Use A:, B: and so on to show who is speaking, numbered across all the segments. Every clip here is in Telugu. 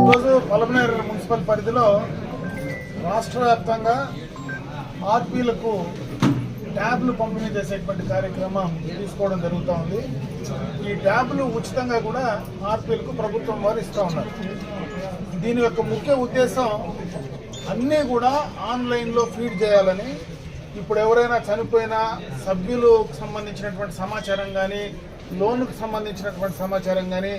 A: ఈరోజు పొలమనేర్ మున్సిపల్ పరిధిలో రాష్ట్ర వ్యాప్తంగా ఆర్పీలకు ట్యాబ్లు పంపిణీ చేసేటువంటి కార్యక్రమం తీసుకోవడం జరుగుతూ ఉంది. ఈ ట్యాబ్లు ఉచితంగా కూడా ఆర్పీలకు ప్రభుత్వం వారు ఇస్తూ ఉన్నారు. దీని యొక్క ముఖ్య ఉద్దేశం అన్నీ కూడా ఆన్లైన్లో ఫీడ్ చేయాలని. ఇప్పుడు ఎవరైనా చనిపోయినా సభ్యులకు సంబంధించినటువంటి సమాచారం కానీ లోన్కు సంబంధించినటువంటి సమాచారం కానీ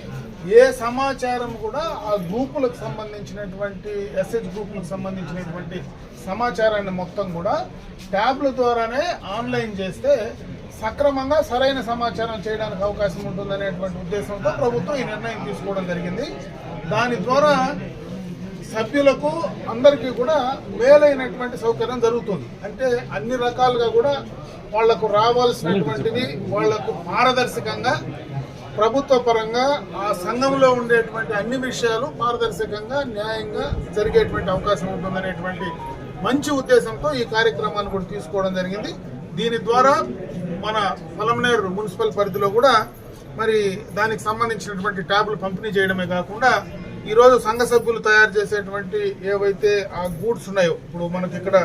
A: ఏ సమాచారం కూడా ఆ గ్రూపులకు సంబంధించినటువంటి ఎస్హెచ్ గ్రూపులకు సంబంధించినటువంటి సమాచారాన్ని మొత్తం కూడా ట్యాబ్ల ద్వారానే ఆన్లైన్ చేస్తే సక్రమంగా సరైన సమాచారం చేయడానికి అవకాశం ఉంటుందనేటువంటి ఉద్దేశంతో ప్రభుత్వం ఈ నిర్ణయం తీసుకోవడం జరిగింది. దాని ద్వారా సభ్యులకు అందరికీ కూడా మేలైనటువంటి సౌకర్యం జరుగుతుంది. అంటే అన్ని రకాలుగా కూడా వాళ్ళకు రావాల్సినటువంటిది వాళ్ళకు పారదర్శకంగా ప్రభుత్వ పరంగా ఆ సంఘంలో ఉండేటువంటి అన్ని విషయాలు పారదర్శకంగా న్యాయంగా జరిగేటువంటి అవకాశం ఉంటుందనేటువంటి మంచి ఉద్దేశంతో ఈ కార్యక్రమాన్ని కూడా తీసుకోవడం జరిగింది. దీని ద్వారా మన పొలంనేరు మున్సిపల్ పరిధిలో కూడా మరి దానికి సంబంధించినటువంటి ట్యాబ్లు పంపిణీ చేయడమే కాకుండా ఈరోజు సంఘ సభ్యులు తయారు చేసేటువంటి ఏవైతే ఆ గూడ్స్ ఉన్నాయో ఇప్పుడు మనకి ఇక్కడ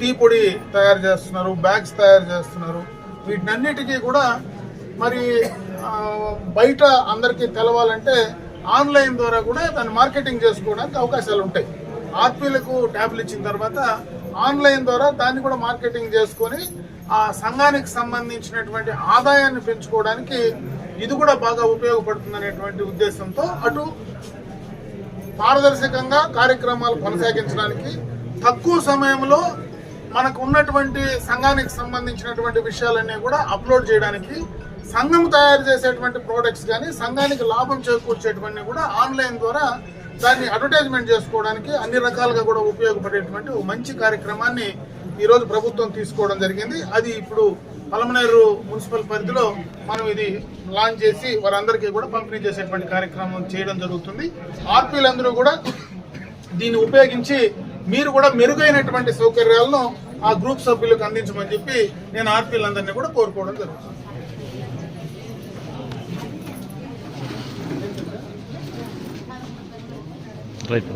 A: టీ పొడి తయారు చేస్తున్నారు బ్యాగ్స్ తయారు చేస్తున్నారు వీటినన్నిటికీ కూడా మరి బయట అందరికీ తెలవాలంటే ఆన్లైన్ ద్వారా కూడా దాన్ని మార్కెటింగ్ చేసుకోవడానికి అవకాశాలు ఉంటాయి. ఆర్పీలకు ట్యాబ్లు ఇచ్చిన తర్వాత ఆన్లైన్ ద్వారా దాన్ని కూడా మార్కెటింగ్ చేసుకొని ఆ సంఘానికి సంబంధించినటువంటి ఆదాయాన్ని పెంచుకోవడానికి ఇది కూడా బాగా ఉపయోగపడుతుంది అనేటువంటి ఉద్దేశంతో అటు పారదర్శకంగా కార్యక్రమాలు కొనసాగించడానికి తక్కువ సమయంలో మనకు ఉన్నటువంటి సంఘానికి సంబంధించినటువంటి విషయాలన్నీ కూడా అప్లోడ్ చేయడానికి సంఘం తయారు చేసేటువంటి ప్రోడక్ట్స్ కానీ సంఘానికి లాభం చేకూర్చేటువంటి కూడా ఆన్లైన్ ద్వారా దాన్ని అడ్వర్టైజ్మెంట్ చేసుకోవడానికి అన్ని రకాలుగా కూడా ఉపయోగపడేటువంటి మంచి కార్యక్రమాన్ని ఈరోజు ప్రభుత్వం తీసుకోవడం జరిగింది. అది ఇప్పుడు పలమనేరు మున్సిపల్ పరిధిలో మనం ఇది లాంచ్ చేసి వారందరికీ కూడా పంపిణీ చేసేటువంటి కార్యక్రమం చేయడం జరుగుతుంది. ఆర్పీలందరూ కూడా దీన్ని ఉపయోగించి మీరు కూడా మెరుగైనటువంటి సౌకర్యాలను ఆ గ్రూప్ సభ్యులకు అందించమని చెప్పి నేను ఆర్పీలందరినీ కూడా కోరుకోవడం జరుగుతుంది.
B: రైట్.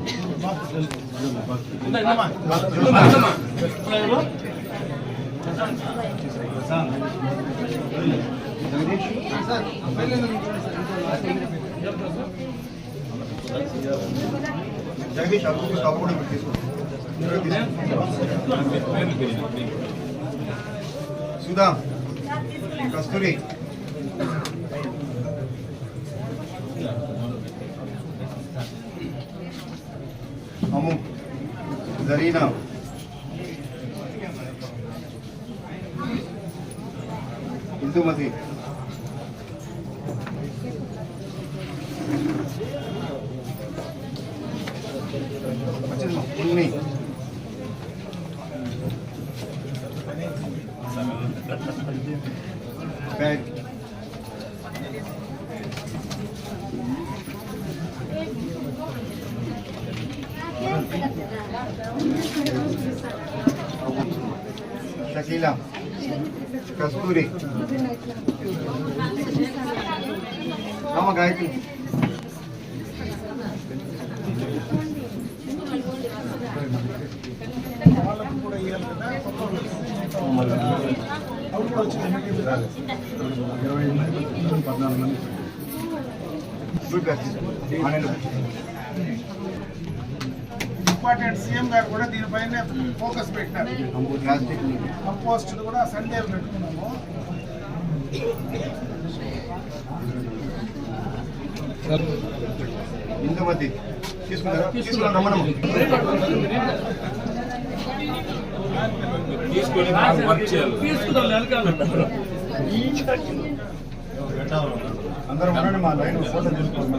C: జగదీష్ అప్పుడు స్టాప్ కూడా తీసుకోండి సుధా కస్తూరి. అమ్ము Zarina. itu masih. Macam mana? ni Baik. Terima kasih. కస్తూరి. రామ గాయత్రి.
A: వాళ్ళకు కూడా ఇవ్వాలి ఇంపార్టెంట్ సీఎం గారు కూడా దీనిపైన ఫోకస్ పెట్టినారు
C: ప్లాస్టిక్
A: కంపోస్ట్ కూడా సండే పెట్టుకున్నాము.
C: తీసుకున్నాం
D: చేయాలి.
C: అందరం ఉండండి మా లైన్ ఫోటో తీసుకోండి.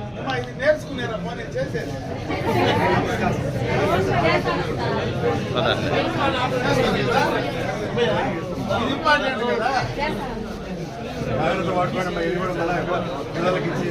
C: Sir
A: ఇది నేర్చుకునేరా పోనీ చేసేది. ఇది ఇంపార్టెంట్ కదా.
C: పిల్లలకి ఇచ్చి.